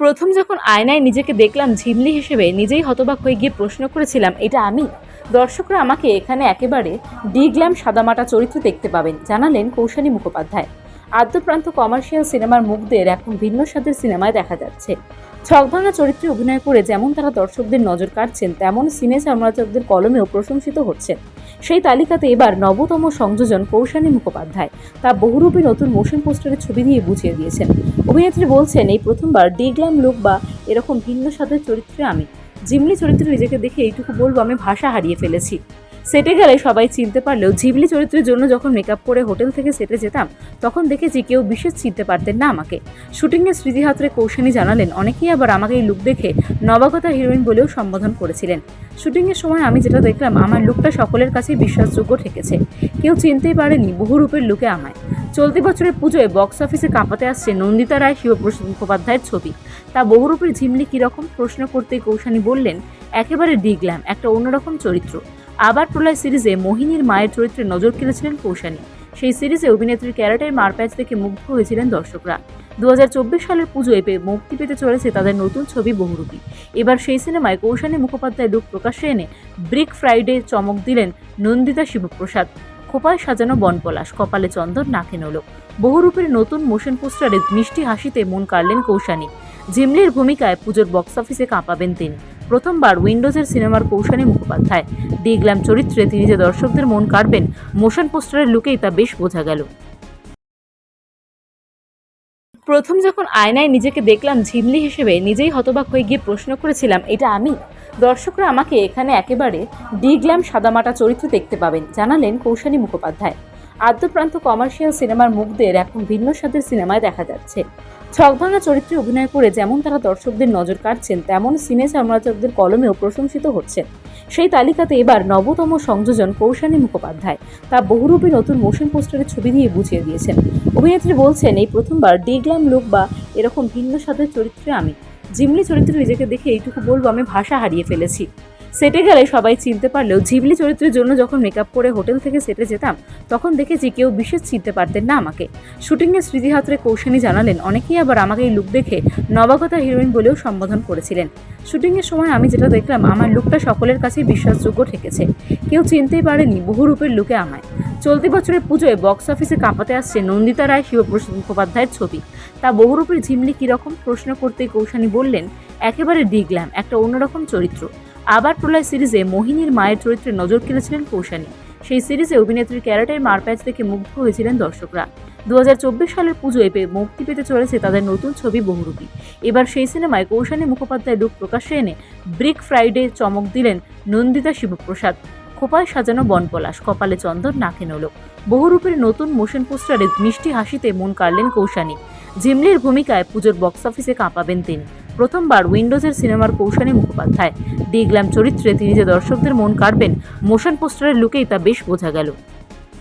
প্রথম যখন আয়নায় নিজেকে দেখলাম ঝিমলি হিসেবে নিজেই হতবাক হয়ে গিয়ে প্রশ্ন করেছিলাম, এটা আমি? দর্শকরা আমাকে এখানে একেবারে ডিগ্ল্যাম সাদামাটা চরিত্র দেখতে পাবেন, জানালেন কৌশানী মুখোপাধ্যায়। আদ্যপ্রান্ত কমার্শিয়াল সিনেমার মুখদের এখন ভিন্ন স্বাদের সিনেমায় দেখা যাচ্ছে। ছকভাঙা চরিত্রে অভিনয় করে যেমন তারা দর্শকদের নজর কাটছেন তেমন সিনে সমালোচকদের কলমেও প্রশংসিত হচ্ছেন। সেই তালিকাতে এবার নবতম সংযোজন কৌশানী মুখোপাধ্যায়। তা বহুরূপী নতুন মোশন পোস্টারের ছবি দিয়ে বুঝিয়ে দিয়েছেন। অভিনেত্রী বলছেন, এই প্রথমবার ডিগ্লাম লুক বা এরকম ভিন্ন স্বাদের চরিত্রে আমি। জিমলি চরিত্রে নিজেকে দেখে এইটুকু বলব, আমি ভাষা হারিয়ে ফেলেছি। সেটে গেলে সবাই চিনতে পারলেও জিবলি চরিত্রের জন্য যখন মেকআপ করে হোটেল থেকে সেটে যেতাম, তখন দেখেছি কেউ বিশেষ চিনতে পারতেন না আমাকে। শুটিংয়ে স্মৃতিহাত্রে কৌশানী জানালেন, অনেকেই আবার আমাকে এই লুক দেখে নবাগতা হিরোইন বলেও সম্বোধন করেছিলেন। শুটিংয়ের সময় আমি যেটা দেখলাম, আমার লুকটা সকলের কাছেই বিশ্বাসযোগ্য ঠেকেছে। কেউ চিনতেই পারেনি বহুরূপের লুকে আমায়। চলতি বছরের পুজোয় বক্স অফিসে কাঁপাতে আসছে নন্দিতা রায় শিবপ্রসাদ মুখোপাধ্যায়ের ছবি। তা বহুরূপের ঝিমলি কীরকম? প্রশ্ন করতেই কৌশানী বললেন, একেবারে ডিগলাম, একটা অন্যরকম চরিত্র। আবার প্রলয় সিরিজে মোহিনীর মায়ের চরিত্রে নজর কেড়েছিলেন কৌশানী। সেই সিরিজে অভিনেত্রীর ক্যারেটের মারপ্যাচ দেখে মুগ্ধ হয়েছিলেন দর্শকরা। দু হাজার চব্বিশ সালের পুজোয় পেয়ে মুক্তি পেতে চলেছে তাদের নতুন ছবি বহুরূপী। এবার সেই সিনেমায় কৌশানী মুখোপাধ্যায় লুক প্রকাশ্যে এনে ব্রিক ফ্রাইডে চমক দিলেন নন্দিতা শিবপ্রসাদ। খোপায় সাজানো বনপলাশ, কপালে চন্দন, নাকে নোলক বহুরূপের নতুন মোশন পোস্টারে মিষ্টি হাসিতে মন কাড়লেন কৌশানী। ঝিমলির ভূমিকায় পুজোর বক্স অফিসে কাঁপাবেন তিনি। প্রথমবার উইন্ডোজের সিনেমার কৌশানী মুখোপাধ্যায়। ডিগ্ল্যাম চরিত্রে তিনি যে দর্শকদের মন কাড়বেন, মোশন পোস্টারের লুকেই তা বেশ বোঝা গেল। প্রথম যখন আয়নায় নিজেকে দেখলাম ঝিমলি হিসেবে নিজেই হতবাক হয়ে গিয়ে প্রশ্ন করেছিলাম, এটা আমি? দর্শকরা আমাকে এখানে একেবারে ডিগ্ল্যাম সাদামাটা চরিত্র দেখতে পাবেন, জানালেন কৌশানী মুখোপাধ্যায়। আদ্যপ্রান্ত কমার্শিয়াল সিনেমার মুখদের এখন ভিন্ন স্বাদের সিনেমায় দেখা যাচ্ছে। ছকভাঙা চরিত্রে অভিনয় করে যেমন তারা দর্শকদের নজর কাটছেন তেমন সিনে সমালোচকদের কলমেও প্রশংসিত হচ্ছেন। সেই তালিকাতে এবার নবতম সংযোজন কৌশানী মুখোপাধ্যায়। তা বহুরূপী নতুন মোশন পোস্টারের ছবি দিয়ে বুঝিয়ে দিয়েছেন। অভিনেত্রী বলছেন, এই প্রথমবার ডিগ্লাম লুক বা এরকম ভিন্ন স্বাদের চরিত্রে আমি। জিমলি চরিত্রে নিজেকে দেখে এইটুকু বলব, আমি ভাষা হারিয়ে ফেলেছি। সেটে গেলে সবাই চিনতে পারলেও ঝিবলি চরিত্রের জন্য যখন মেকআপ করে হোটেল থেকে সেটে যেতাম, তখন দেখেছি কেউ বিশেষ চিনতে পারতেন না আমাকে। শুটিংয়ে স্মৃতিহাত্রে কৌশানী জানালেন, অনেকেই আবার আমাকে এই লুক দেখে নবাগতা হিরোইন বলেও সম্বোধন করেছিলেন। শুটিংয়ের সময় আমি যেটা দেখলাম, আমার লুকটা সকলের কাছেই বিশ্বাসযোগ্য ঠেকেছে। কেউ চিনতেই পারেনি বহুরূপের লুকে আমায়। চলতি বছরের পুজোয় বক্স অফিসে কাঁপাতে আসছে নন্দিতা রায় শিবপ্রসাদ মুখোপাধ্যায়ের ছবি। তা বহুরূপের ঝিমলি কীরকম? প্রশ্ন করতেই কৌশানী বললেন, একেবারে ডিগল্যাম একটা অন্যরকম চরিত্র। আবার প্রলয় সিরিজে মোহিনীর মায়ের চরিত্রে নজর কেড়েছিলেন কৌশানী। সেই সিরিজে অভিনেত্রীর ক্যারেটের মারপ্যাচ দেখে মুগ্ধ হয়েছিলেন দর্শকরা। দুহাজার চব্বিশ সালের পুজোয় পেয়ে মুক্তি পেতে চলেছে তাদের নতুন ছবি বহুরূপী। এবার সেই সিনেমায় কৌশানী মুখোপাধ্যায় লুক প্রকাশ্যে এনে ব্রিক ফ্রাইডে চমক দিলেন নন্দিতা শিবপ্রসাদ। খোপায় সাজানো বনপলাশ, কপালে চন্দন, নাকে নোলক। বহুরূপের নতুন মোশন পোস্টারে মিষ্টি হাসিতে মন কাড়লেন কৌশানী। ঝিমলির ভূমিকায় পুজোর বক্স অফিসে কাঁপাবেন তিনি। প্রথমবার উইন্ডোজের সিনেমার কৌশানী মুখোপাধ্যায়। দেখলাম চরিত্রে তিনি যে দর্শকদের মন কাড়বেন, মোশন পোস্টারের লুকেই তা বেশ বোঝা গেল।